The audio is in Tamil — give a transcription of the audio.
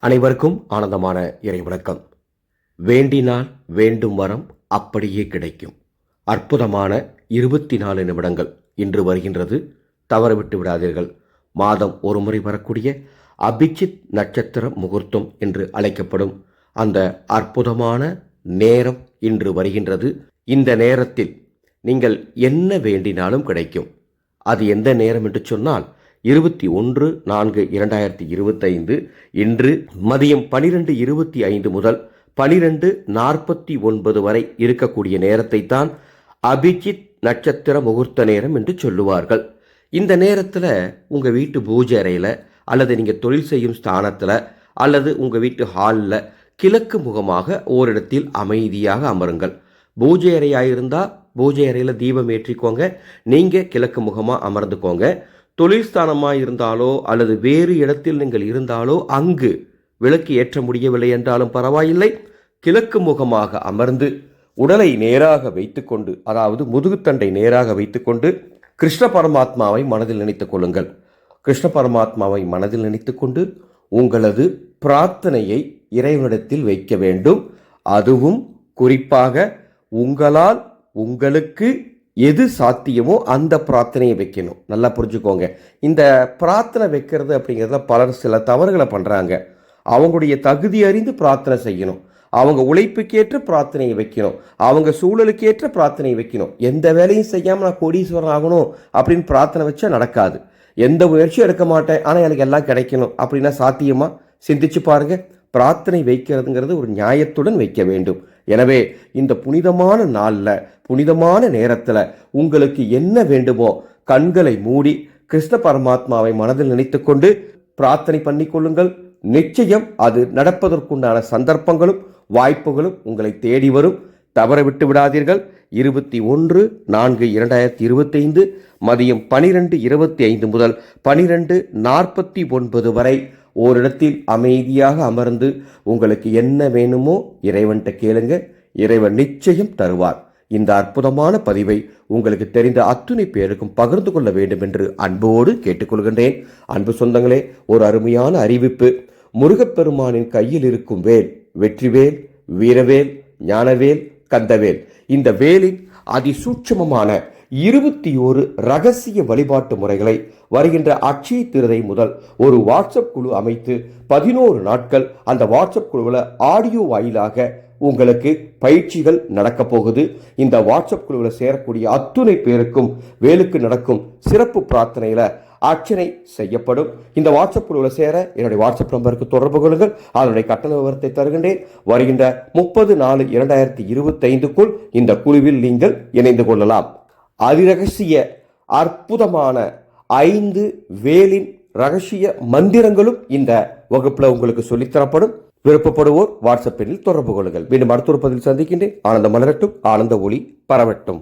அனைவருக்கும் ஆனந்தமான இறை வணக்கம். வேண்டினால் வேண்டும் வரம் அப்படியே கிடைக்கும். அற்புதமான இருபத்தி நாலு நிமிடங்கள் இன்று வருகின்றது. தவறவிட்டு விடாதீர்கள். மாதம் ஒரு முறை வரக்கூடிய அபிஜித் நட்சத்திர முகூர்த்தம் என்று அழைக்கப்படும் அந்த அற்புதமான நேரம் இன்று வருகின்றது. இந்த நேரத்தில் நீங்கள் என்ன வேண்டினாலும் கிடைக்கும். அது எந்த நேரம் என்று சொன்னால் இருபத்தி ஒன்று நான்கு இரண்டாயிரத்தி இருபத்தைந்து இன்று மதியம் பனிரெண்டு இருபத்தி ஐந்து முதல் பனிரெண்டு நாற்பத்தி ஒன்பது வரை இருக்கக்கூடிய நேரத்தை தான் அபிஜித் நட்சத்திர முகூர்த்த நேரம் என்று சொல்லுவார்கள். இந்த நேரத்தில் உங்கள் வீட்டு பூஜை அறையில் அல்லது நீங்கள் தொழில் செய்யும் ஸ்தானத்தில் அல்லது உங்கள் வீட்டு ஹாலில் கிழக்கு முகமாக ஓரிடத்தில் அமைதியாக அமருங்கள். பூஜை அறையாக இருந்தால் பூஜை அறையில் தீபம் ஏற்றிக்கோங்க. நீங்கள் கிழக்கு முகமாக அமர்ந்துக்கோங்க. தொழில்ஸ்தானமாக இருந்தாலோ அல்லது வேறு இடத்தில் நீங்கள் இருந்தாலோ அங்கு விளக்கு ஏற்ற முடியவில்லை என்றாலும் பரவாயில்லை. கிழக்கு முகமாக அமர்ந்து உடலை நேராக வைத்துக்கொண்டு அதாவது முதுகுத்தண்டை நேராக வைத்துக்கொண்டு கிருஷ்ண பரமாத்மாவை மனதில் நினைத்துக் கொள்ளுங்கள். கிருஷ்ண பரமாத்மாவை மனதில் நினைத்துக்கொண்டு உங்களது பிரார்த்தனையை இறைவனிடத்தில் வைக்க வேண்டும். அதுவும் குறிப்பாக உங்களால் உங்களுக்கு எது சாத்தியமோ அந்த பிரார்த்தனையை வைக்கணும். நல்லா புரிஞ்சுக்கோங்க. இந்த பிரார்த்தனை வைக்கிறது அப்படிங்கிறத பலர் சில தவறுகளை பண்ணுறாங்க அவங்களுடைய தகுதி அறிந்து பிரார்த்தனை செய்யணும். அவங்க உழைப்புக்கேற்ற பிரார்த்தனையை வைக்கணும். அவங்க சூழலுக்கேற்ற பிரார்த்தனையை வைக்கணும். எந்த வேலையும் செய்யாமல் நான் கோடீஸ்வரன் ஆகணும் அப்படின்னு பிரார்த்தனை வச்சா நடக்காது. எந்த முயற்சியும் எடுக்க மாட்டேன். ஆனால் எனக்கு எல்லாம் கிடைக்கணும். அப்படின்னா சாத்தியமாக சிந்திச்சு பாருங்கள் பிரார்த்தனை வைக்கிறதுங்கிறது ஒரு நியாயத்துடன் வைக்க வேண்டும். எனவே இந்த புனிதமான நாளில் புனிதமான நேரத்தில் உங்களுக்கு என்ன வேண்டுமோ கண்களை மூடி கிருஷ்ண பரமாத்மாவை மனதில் நினைத்துக்கொண்டு பிரார்த்தனை பண்ணிக்கொள்ளுங்கள் நிச்சயம் அது நடப்பதற்குண்டான சந்தர்ப்பங்களும் வாய்ப்புகளும் உங்களை தேடி வரும். தவற விட்டு விடாதீர்கள். இருபத்தி ஒன்று நான்கு இரண்டாயிரத்தி இருபத்தைந்து மதியம் பனிரெண்டு இருபத்தி ஐந்து முதல் பனிரெண்டு நாற்பத்தி ஒன்பது வரை ஓரிடத்தில் அமைதியாக அமர்ந்து உங்களுக்கு என்ன வேணுமோ இறைவன்கிட்ட கேளுங்க. இறைவன் நிச்சயம் தருவார். இந்த அற்புதமான பதிவை உங்களுக்கு தெரிந்த அத்துணை பேருக்கும் பகிர்ந்து கொள்ள வேண்டும் என்று அன்போடு கேட்டுக்கொள்கின்றேன். அன்பு சொந்தங்களே ஒரு அருமையான அறிவிப்பு. முருகப்பெருமானின் கையில் இருக்கும் வேல் வெற்றிவேல் வீரவேல் ஞானவேல் கந்தவேல். இந்த வேலின் அதிசூட்சமமான இருபத்தி ஒரு ரகசிய வழிபாட்டு முறைகளை வருகின்ற அட்சய திருதை முதல் ஒரு வாட்ஸ்அப் குழு அமைத்து பதினோரு நாட்கள் அந்த வாட்ஸ்அப் குழுவில் ஆடியோ வாயிலாக உங்களுக்கு பயிற்சிகள் நடக்க போகுது. இந்த வாட்ஸ்அப் குழுவில் சேரக்கூடிய அத்துணை பேருக்கும் வேலுக்கு நடக்கும் சிறப்பு பிரார்த்தனையில் அர்ச்சனை செய்யப்படும். இந்த வாட்ஸ்அப் குழுவில் சேர என்னுடைய வாட்ஸ்அப் நம்பருக்கு தொடர்பு கொள்ளுங்கள். அதனுடைய கட்டண விவரத்தை தருகின்றேன். வருகின்ற முப்பது நாலு இரண்டாயிரத்தி இருபத்தைந்துக்குள் இந்த குழுவில் நீங்கள் இணைந்து கொள்ளலாம். அதிரகசிய அற்புதமான ஐந்து வேலின் ரகசிய மந்திரங்களும் இந்த வகுப்புல உங்களுக்கு சொல்லித்தரப்படும். விருப்பப்படுவோர் வாட்ஸ்அப்பில் தொடர்பு கொள்ளுங்கள். மீண்டும் அடுத்த ஒரு பதில் சந்திக்கின்றேன். ஆனந்த மலரட்டும் ஆனந்த ஒளி பரவட்டும்.